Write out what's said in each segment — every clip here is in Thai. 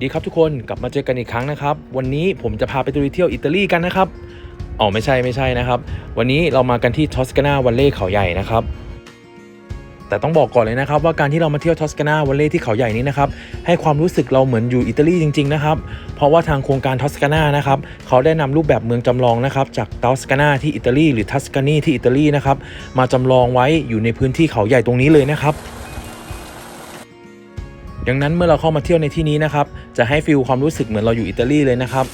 ดีครับทุกคนกลับมาเจอกันอีกครั้งนะครับ วันนี้ผมจะพาไปตุยเที่ยวอิตาลีกันนะครับอ๋อไม่ใช่ไม่ใช่นะครับ วันนี้เรามากันที่ทอสกานาวันเล่เขาใหญ่นะครับแต่ต้องบอกก่อนเลยนะครับว่าการที่เรามาเที่ยวทอสกานาวันเล่ที่เขาใหญ่นี้นะครับให้ความรู้สึกเราเหมือนอยู่อิตาลีจริง ๆ นะครับ เพราะว่าทางโครงการทอสกานานะครับเขาได้นำรูปแบบเมืองจำลองนะครับจากทอสกานาที่อิตาลีหรือทัสกานีที่อิตาลีนะครับมาจำลองไว้อยู่ในพื้นที่เขาใหญ่ตรงนี้เลยนะครับ ดังนั้นเมื่อเราเข้ามาเที่ยวในที่นี้นะครับ จะให้ฟิลความรู้สึกเหมือนเราอยู่อิตาลีเลยนะครับ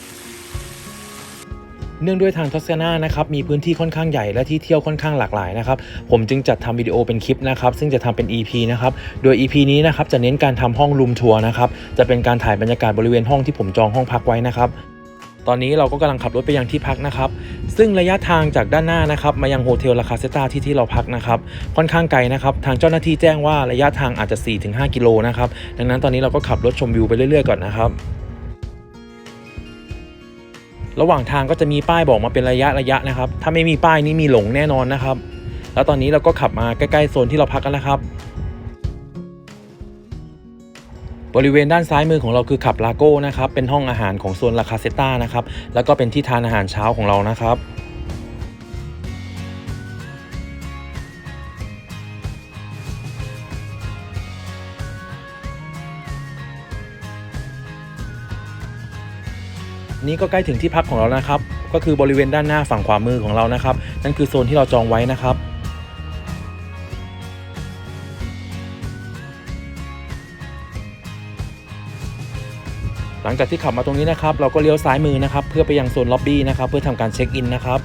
เนื่องด้วยทางทอสกานานะครับมีพื้นที่ค่อนข้างใหญ่และที่เที่ยวค่อนข้างหลากหลายนะครับ ผมจึงจัดทำวิดีโอเป็นคลิปนะครับ ซึ่งจะทำเป็น EP นะครับ โดย EP นี้นะครับจะเน้นการทำห้องรูมทัวร์นะครับ จะเป็นการถ่ายบรรยากาศบริเวณห้องที่ผมจองห้องพักไว้นะครับ ตอนนี้เราก็กำลังขับรถไปยังที่พักนะครับ ซึ่งระยะทางจากด้านหน้านะครับมายังโฮเทลลาคาเซตาที่ที่เราพักนะครับค่อนข้างไกลนะครับทางเจ้าหน้าที่แจ้งว่าระยะทางอาจจะ 4-5 กิโลนะครับดังนั้นตอนนี้เราก็ขับรถชมวิวไปเรื่อยๆก่อนนะครับระหว่างทางก็จะมีป้ายบอกมาเป็นระยะระยะนะครับ ถ้าไม่มีป้ายนี้มีหลงแน่นอนนะครับ แล้วตอนนี้เราก็ขับมาใกล้ๆโซนที่เราพักกันแล้วครับ บริเวณด้านซ้ายมือของเราคือขับลาโก้นะครับเป็นห้องอาหารของโซนลาคาเซต้านะครับแล้วก็เป็นที่ทานอาหารเช้าของเรานะครับนี่ก็ใกล้ถึงที่พักของเรานะครับ ก็คือบริเวณด้านหน้าฝั่งขวามือของเรานะครับ นั่นคือโซนที่เราจองไว้นะครับ หลังจากที่ขับมาตรงนี้นะครับ เราก็เลี้ยวซ้ายมือนะครับ เพื่อไปยังโซนล็อบบี้นะครับ เพื่อทำการเช็คอินนะครับ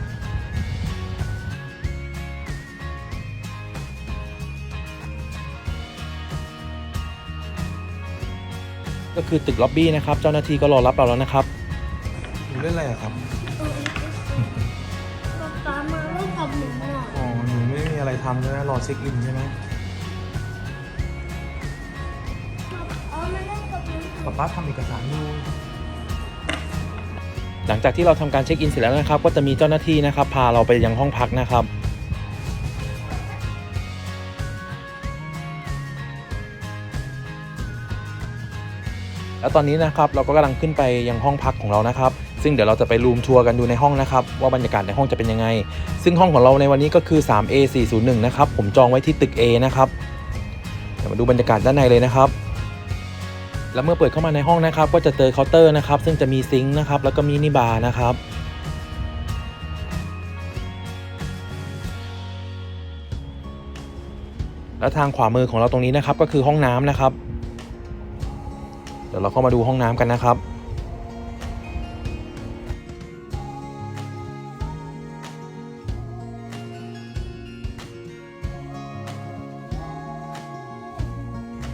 ก็คือตึกล็อบบี้นะครับ เจ้าหน้าที่ก็รอรับเราแล้วนะครับหนูเล่นอะไรอะครับป๊าป๊ามาเล่นกับหนูหน่อยอ๋อหนูไม่มีอะไรทำใช่ไหมรอเช็คอินใช่ไหม ป๊าป๊าทำเอกสารอยู่หลังจากที่เราทำการเช็คอินเสร็จแล้วนะครับ ก็จะมีเจ้าหน้าที่นะครับ พาเราไปยังห้องพักนะครับแล้วตอนนี้นะครับเราก็กำลังขึ้นไปยังห้องพักของเรานะครับ ซึ่งเดี๋ยวเราจะไปรูมทัวร์กันดูในห้องนะครับ ว่าบรรยากาศในห้องจะเป็นยังไง ซึ่งห้องของเราในวันนี้ก็คือ 3A 401 นะครับ ผมจองไว้ที่ตึก A นะครับเดี๋ยวมาดูบรรยากาศด้านในเลยนะครับ แล้วเมื่อเปิดเข้ามาในห้องนะครับ ก็จะเจอเคาน์เตอร์นะครับ ซึ่งจะมีซิงค์นะครับ แล้วก็มินิบาร์นะครับแล้วทางขวามือของเราตรงนี้นะครับ ก็คือห้องน้ำนะครับ เดี๋ยวเราเข้ามาดูห้องน้ำกันนะครับ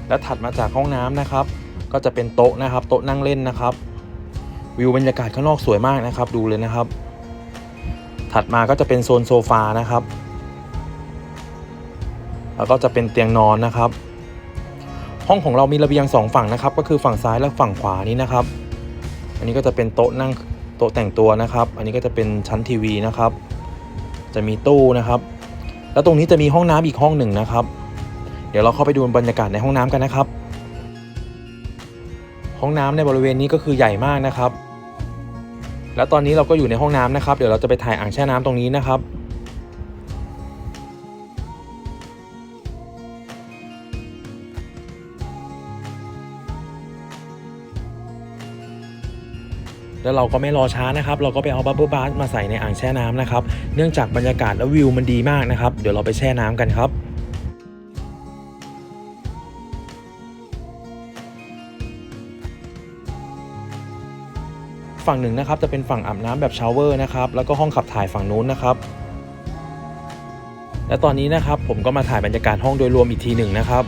แล้วถัดมาจากห้องน้ำนะครับ ก็จะเป็นโต๊ะนะครับ โต๊ะนั่งเล่นนะครับ วิวบรรยากาศข้างนอกสวยมากนะครับ ดูเลยนะครับ ถัดมาก็จะเป็นโซนโซฟานะครับ แล้วก็จะเป็นเตียงนอนนะครับ ห้องของเรามีระเบียงสองฝั่งนะครับ ก็คือฝั่งซ้ายและฝั่งขวานี้นะครับ อันนี้ก็จะเป็นโต๊ะนั่งโต๊ะแต่งตัวนะครับ อันนี้ก็จะเป็นชั้นทีวีนะครับ จะมีตู้นะครับ แล้วตรงนี้จะมีห้องน้ำอีกห้องหนึ่งนะครับ เดี๋ยวเราเข้าไปดูบรรยากาศในห้องน้ำกันนะครับ ห้องน้ำในบริเวณนี้ก็คือใหญ่มากนะครับ แล้วตอนนี้เราก็อยู่ในห้องน้ำนะครับ เดี๋ยวเราจะไปถ่ายอ่างแช่น้ำตรงนี้นะครับแล้วเราก็ไม่รอช้านะครับ เราก็ไปเอาบับเบิลบาร์มาใส่ในอ่างแช่น้ำนะครับ เนื่องจากบรรยากาศและวิวมันดีมากนะครับ เดี๋ยวเราไปแช่น้ำกันครับ ฝั่งหนึ่งนะครับจะเป็นฝั่งอาบน้ำแบบชาวเวอร์นะครับแล้วก็ห้องขับถ่ายฝั่งนู้นนะครับ และตอนนี้นะครับผมก็มาถ่ายบรรยากาศห้องโดยรวมอีกทีหนึ่งนะครับ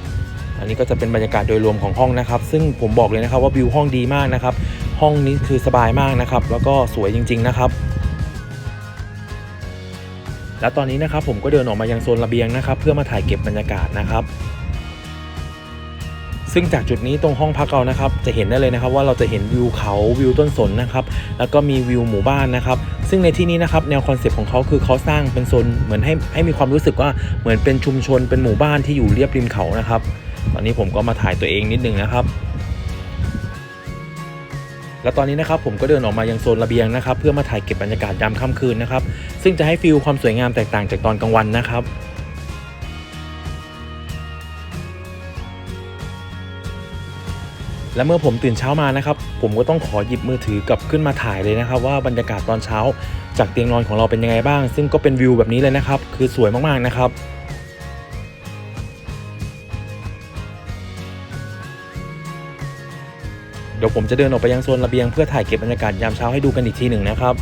อันนี้ก็จะเป็นบรรยากาศโดยรวมของห้องนะครับ ซึ่งผมบอกเลยนะครับว่าวิวห้องดีมากนะครับ ห้องนี้คือสบายมากนะครับ แล้วก็สวยจริง ๆนะครับและตอนนี้นะครับผมก็เดินออกมายังโซนระเบียงนะครับ เพื่อมาถ่ายเก็บบรรยากาศนะครับ ซึ่งจากจุดนี้ตรงห้องพักเรานะครับ จะเห็นได้เลยนะครับว่าเราจะเห็นวิวเขาวิวต้นสนนะครับ แล้วก็มีวิวหมู่บ้านนะครับ ซึ่งในที่นี้นะครับแนวคอนเซปต์ของเขาคือเขาสร้างเป็นโซนเหมือนให้ให้มีความรู้สึกว่าเหมือนเป็นชุมชนเป็นหมู่บ้านที่อยู่เรียบริมเขานะครับ ตอนนี้ผมก็มาถ่ายตัวเองนิดนึงนะครับแล้วตอนนี้นะครับผมก็เดินออกมายังโซนระเบียงนะครับ เพื่อมาถ่ายเก็บบรรยากาศยามค่ำคืนนะครับ ซึ่งจะให้ฟิลความสวยงามแตกต่างจากตอนกลางวันนะครับ และเมื่อผมตื่นเช้ามานะครับ ผมก็ต้องขอหยิบมือถือกลับขึ้นมาถ่ายเลยนะครับ ว่าบรรยากาศตอนเช้า จากเตียงนอนของเราเป็นยังไงบ้าง ซึ่งก็เป็นวิวแบบนี้เลยนะครับ คือสวยมากๆนะครับเดี๋ยวผมจะเดินออกไปยังโซนระเบียงเพื่อถ่ายเก็บบรรยากาศยามเช้าให้ดูกันอีกทีหนึ่งนะครับ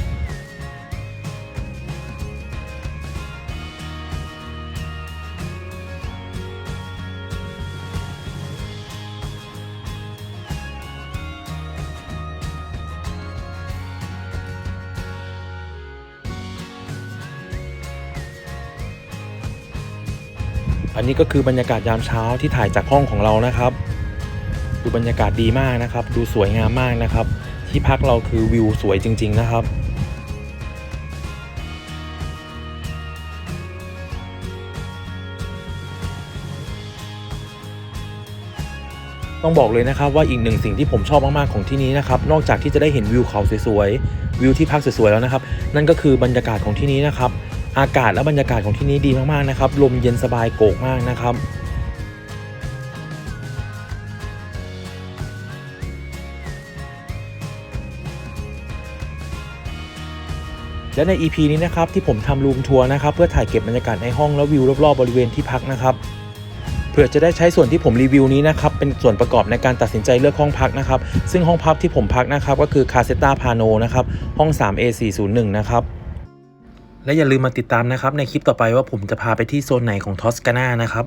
อันนี้ก็คือบรรยากาศยามเช้าที่ถ่ายจากห้องของเรานะครับ ดูบรรยากาศดีมากนะครับ ดูสวยงามมากนะครับ ที่พักเราคือวิวสวยจริง ๆ นะครับต้องบอกเลยนะครับว่าอีกหนึ่งสิ่งที่ผมชอบมาก ๆ ของที่นี้นะครับนอกจากที่จะได้เห็นวิวเขาสวยๆวิวที่พักสวยๆแล้วนะครับ นั่นก็คือบรรยากาศของที่นี้นะครับ อากาศและบรรยากาศของที่นี้ดีมากๆนะครับลมเย็นสบายโกกมากนะครับและใน EP นี้นะครับที่ผมทำรูมทัวร์นะครับเพื่อถ่ายเก็บบรรยากาศในห้องและวิวรอบๆบริเวณที่พักนะครับเพื่อจะได้ใช้ส่วนที่ผมรีวิวนี้นะครับเป็นส่วนประกอบในการตัดสินใจเลือกห้องพักนะครับซึ่งห้องพักที่ผมพักนะครับก็คือคาเซต้าพาโนนะครับห้อง 3A401 นะครับ และอย่าลืมมาติดตามนะครับในคลิปต่อไปว่าผมจะพาไปที่โซนไหนของทอสกานานะครับ